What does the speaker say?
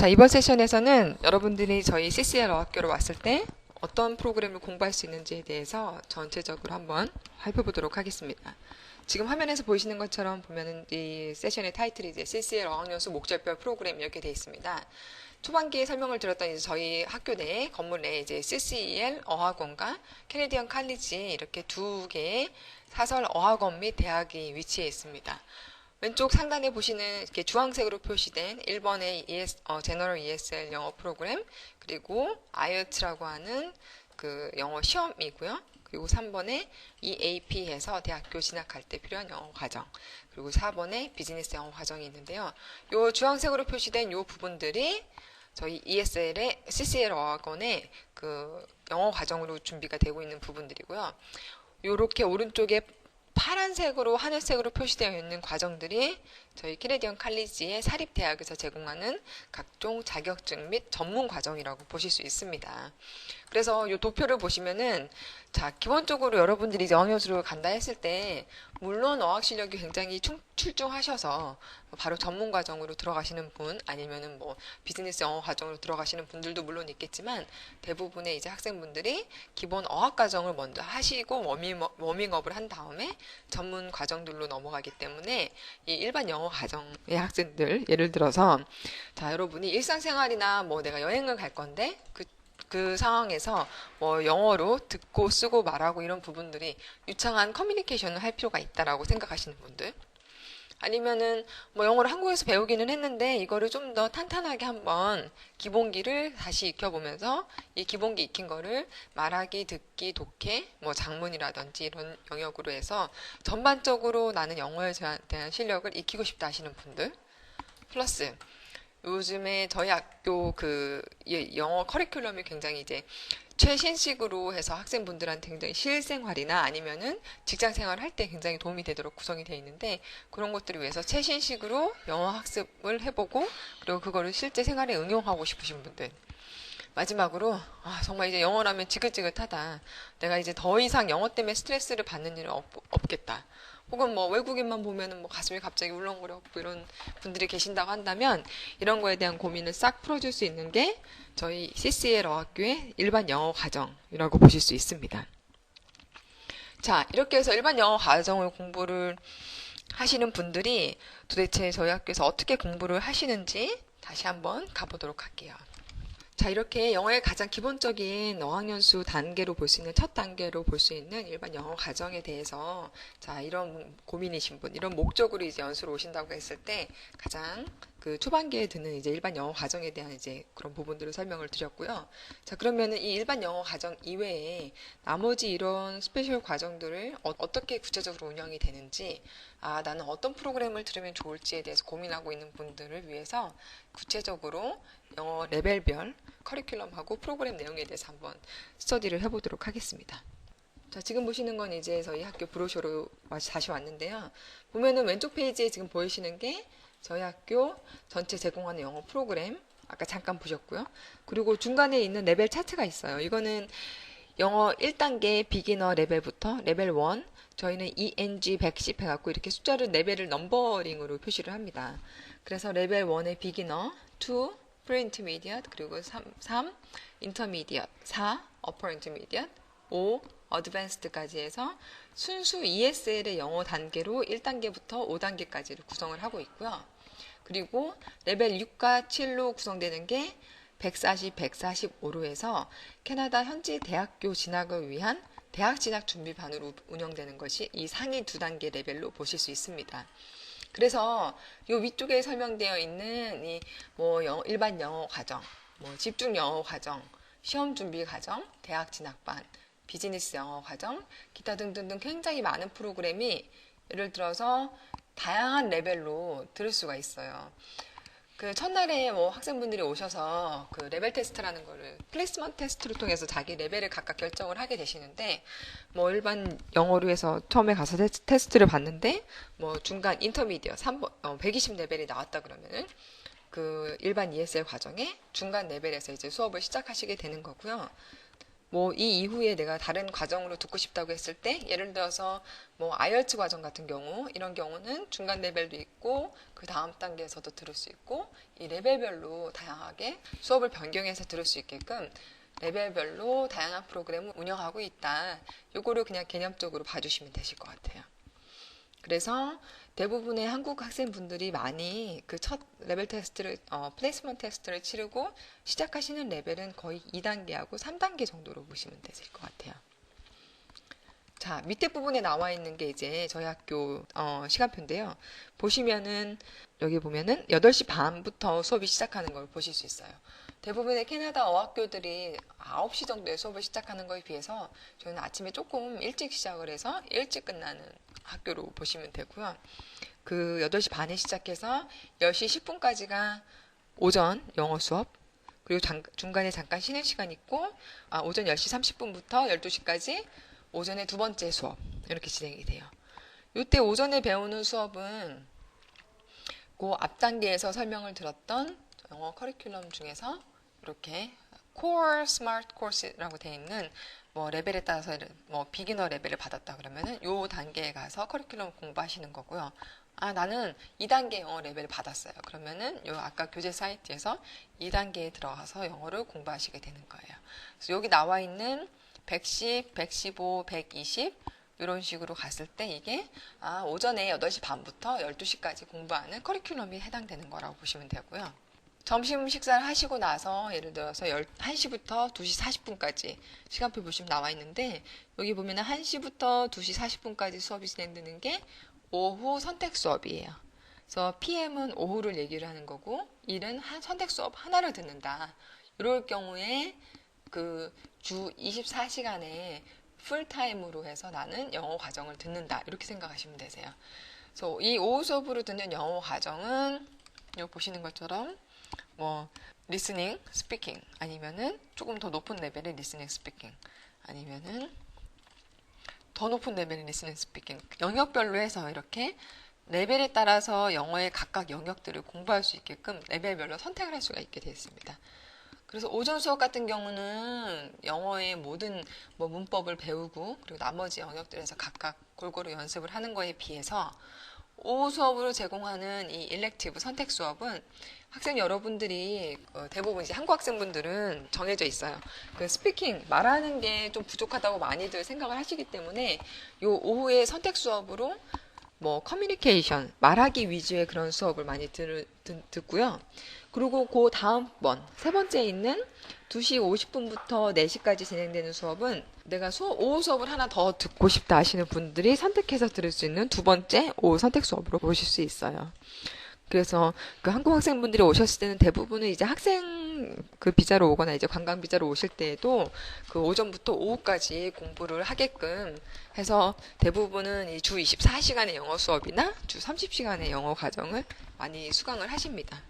자, 이번 세션에서는 여러분들이 저희 CCL 어학교로 왔을 때 어떤 프로그램을 공부할 수 있는지에 대해서 전체적으로 한번 살펴보도록 하겠습니다. 지금 화면에서 보이시는 것처럼 보면은 이 세션의 타이틀이 이제 CCL 어학연수 목적별 프로그램 이렇게 되어 있습니다. 초반기에 설명을 드렸던 이제 저희 학교 내에 건물 내에 이제 CCEL 어학원과 캐네디언 칼리지 이렇게 두 개의 사설 어학원 및 대학이 위치해 있습니다. 왼쪽 상단에 보시는 이렇게 주황색으로 표시된 1번의 ES, 어, 제너럴 ESL 영어 프로그램 그리고 IELTS라고 하는 그 영어 시험이고요. 그리고 3번에 EAP에서 대학교 진학할 때 필요한 영어 과정 그리고 4번에 비즈니스 영어 과정이 있는데요. 요 주황색으로 표시된 요 부분들이 저희 ESL의 CCL 어학원의 그 영어 과정으로 준비가 되고 있는 부분들이고요. 요렇게 오른쪽에 파란색으로 하늘색으로 표시되어 있는 과정들이 저희 캐네디언 칼리지의 사립대학에서 제공하는 각종 자격증 및 전문 과정이라고 보실 수 있습니다. 그래서 이 도표를 보시면은 자 기본적으로 여러분들이 어학연수를 간다 했을 때 물론 어학 실력이 굉장히 충, 출중하셔서 바로 전문 과정으로 들어가시는 분 아니면은 뭐 비즈니스 영어 과정으로 들어가시는 분들도 물론 있겠지만 대부분의 이제 학생분들이 기본 어학 과정을 먼저 하시고 워밍, 워밍업을 한 다음에 전문 과정들로 넘어가기 때문에 이 일반 영어 과정의 학생들 예를 들어서 자 여러분이 일상생활이나 뭐 내가 여행을 갈 건데 그, 그 상황에서 뭐 영어로 듣고 쓰고 말하고 이런 부분들이 유창한 커뮤니케이션을 할 필요가 있다라고 생각하시는 분들 아니면은 뭐 영어를 한국에서 배우기는 했는데 이거를 좀 더 탄탄하게 한번 기본기를 다시 익혀보면서 이 기본기 익힌 거를 말하기, 듣기, 독해, 뭐 장문이라든지 이런 영역으로 해서 전반적으로 나는 영어에 대한 실력을 익히고 싶다 하시는 분들. 플러스 요즘에 저희 학교 그 영어 커리큘럼이 굉장히 이제 최신식으로 해서 학생분들한테 굉장히 실생활이나 아니면은 직장 생활을 할때 굉장히 도움이 되도록 구성이 되어 있는데 그런 것들을 위해서 최신식으로 영어 학습을 해보고 그리고 그거를 실제 생활에 응용하고 싶으신 분들 마지막으로 아, 정말 이제 영어라면 지긋지긋하다. 내가 이제 더 이상 영어 때문에 스트레스를 받는 일은 없, 없겠다. 혹은 뭐 외국인만 보면은 뭐 가슴이 갑자기 울렁거려고 이런 분들이 계신다고 한다면 이런 거에 대한 고민을 싹 풀어줄 수 있는 게 저희 CCL 어학교의 일반 영어 과정이라고 보실 수 있습니다. 자, 이렇게 해서 일반 영어 과정을 공부를 하시는 분들이 도대체 저희 학교에서 어떻게 공부를 하시는지 다시 한번 가보도록 할게요. 자, 이렇게 영어의 가장 기본적인 어학연수 단계로 볼 수 있는 첫 단계로 볼 수 있는 일반 영어 과정에 대해서 자, 이런 고민이신 분, 이런 목적으로 이제 연수를 오신다고 했을 때 가장 그 초반기에 드는 이제 일반 영어 과정에 대한 이제 그런 부분들을 설명을 드렸고요. 자, 그러면은 이 일반 영어 과정 이외에 나머지 이런 스페셜 과정들을 어, 떻게 구체적으로 운영이 되는지, 아, 나는 어떤 프로그램을 들으면 좋을지에 대해서 고민하고 있는 분들을 위해서 구체적으로 영어 레벨별 커리큘럼하고 프로그램 내용에 대해서 한번 스터디를 해보도록 하겠습니다. 자, 지금 보시는 건 이제 저희 학교 브로셔로 다시 왔는데요. 보면은 왼쪽 페이지에 지금 보이시는 게 저희 학교 전체 제공하는 영어 프로그램 아까 잠깐 보셨고요. 그리고 중간에 있는 레벨 차트가 있어요. 이거는 영어 1단계 비기너 레벨부터 레벨 1 저희는 ENG 110 해갖고 이렇게 숫자를 레벨을 넘버링으로 표시를 합니다. 그래서 레벨 1의 비기너, 2 프리인터미디엇 그리고 3, 3 인터미디엇, 4 어퍼 인터미디엇, 5 어드밴스드까지 해서 순수 ESL의 영어 단계로 1단계부터 5단계까지를 구성을 하고 있고요. 그리고 레벨 6과 7로 구성되는 게 140, 145로 해서 캐나다 현지 대학교 진학을 위한 대학 진학 준비반으로 운영되는 것이 이 상위 두 단계 레벨로 보실 수 있습니다. 그래서 이 위쪽에 설명되어 있는 이 뭐 일반 영어 과정, 뭐 집중 영어 과정, 시험 준비 과정, 대학 진학반, 비즈니스 영어 과정, 기타 등등등 굉장히 많은 프로그램이 예를 들어서 다양한 레벨로 들을 수가 있어요. 그 첫날에 뭐 학생분들이 오셔서 그 레벨 테스트라는 거를 플레이스먼트 테스트를 통해서 자기 레벨을 각각 결정을 하게 되시는데 뭐 일반 영어로 해서 처음에 가서 테스트 를 봤는데 뭐 중간 인터미디어 3번 어, 120 레벨이 나왔다 그러면은 그 일반 ESL 과정에 중간 레벨에서 이제 수업을 시작하시게 되는 거고요. 뭐 이 이후에 내가 다른 과정으로 듣고 싶다고 했을 때 예를 들어서 뭐 아이얼츠 과정 같은 경우 이런 경우는 중간 레벨도 있고 그 다음 단계에서도 들을 수 있고 이 레벨별로 다양하게 수업을 변경해서 들을 수 있게끔 레벨별로 다양한 프로그램을 운영하고 있다. 요거를 그냥 개념적으로 봐주시면 되실 것 같아요. 그래서 대부분의 한국 학생분들이 많이 그 첫 레벨 테스트를 어, 플레이스먼트 테스트를 치르고 시작하시는 레벨은 거의 2단계하고 3단계 정도로 보시면 되실 것 같아요. 자, 밑에 부분에 나와 있는 게 이제 저희 학교 어, 시간표인데요. 보시면은 여기 보면은 8시 반부터 수업이 시작하는 걸 보실 수 있어요. 대부분의 캐나다 어학교들이 9시 정도에 수업을 시작하는 거에 비해서 저희는 아침에 조금 일찍 시작을 해서 일찍 끝나는 학교로 보시면 되고요. 그 8시 반에 시작해서 10시 10분까지가 오전 영어 수업, 그리고 잠- 중간에 잠깐 쉬는 시간 있고, 아, 오전 10시 30분부터 12시까지 오전에 두 번째 수업, 이렇게 진행이 돼요. 이때 오전에 배우는 수업은 그 앞 단계에서 설명을 들었던 영어 커리큘럼 중에서 이렇게 Core Smart Course라고 되어 있는 뭐 레벨에 따라서 뭐 비기너 레벨을 받았다 그러면은 요 단계에 가서 커리큘럼 공부하시는 거고요. 아 나는 2단계 영어 레벨을 받았어요. 그러면은 요 아까 교재 사이트에서 2단계에 들어가서 영어를 공부하시게 되는 거예요. 그래서 여기 나와 있는 110, 115, 120 이런 식으로 갔을 때 이게 아, 오전에 8시 반부터 12시까지 공부하는 커리큘럼이 해당되는 거라고 보시면 되고요. 점심 식사를 하시고 나서 예를 들어서 1시부터 2시 40분까지 시간표 보시면 나와 있는데 여기 보면 은 1시부터 2시 40분까지 수업이 진행되는 게 오후 선택 수업이에요. 그래서 PM은 오후를 얘기를 하는 거고 일은 한 선택 수업 하나를 듣는다. 이럴 경우에 그 주 24시간에 풀타임으로 해서 나는 영어 과정을 듣는다. 이렇게 생각하시면 되세요. 그래서 이 오후 수업으로 듣는 영어 과정은 여기 보시는 것처럼 뭐 리스닝, 스피킹 아니면은 조금 더 높은 레벨의 리스닝, 스피킹 아니면은 더 높은 레벨의 리스닝, 스피킹 영역별로 해서 이렇게 레벨에 따라서 영어의 각각 영역들을 공부할 수 있게끔 레벨별로 선택을 할 수가 있게 되어 있습니다. 그래서 오전 수업 같은 경우는 영어의 모든 뭐 문법을 배우고 그리고 나머지 영역들에서 각각 골고루 연습을 하는 거에 비해서 오후 수업으로 제공하는 이 일렉티브 선택 수업은 학생 여러분들이 어, 대부분 이제 한국 학생분들은 정해져 있어요. 그 스피킹 말하는 게 좀 부족하다고 많이들 생각을 하시기 때문에 요 오후에 선택 수업으로 뭐 커뮤니케이션 말하기 위주의 그런 수업을 많이 들, 듣, 듣고요. 그리고 그 다음번 세 번째 있는 2시 50분부터 4시까지 진행되는 수업은 내가 수업, 오후 수업을 하나 더 듣고 싶다 하시는 분들이 선택해서 들을 수 있는 두 번째 오후 선택 수업으로 보실 수 있어요. 그래서 그 한국 학생분들이 오셨을 때는 대부분은 이제 학생 그 비자로 오거나 이제 관광 비자로 오실 때에도 그 오전부터 오후까지 공부를 하게끔 해서 대부분은 이주 24시간의 영어 수업이나 주 30시간의 영어 과정을 많이 수강을 하십니다.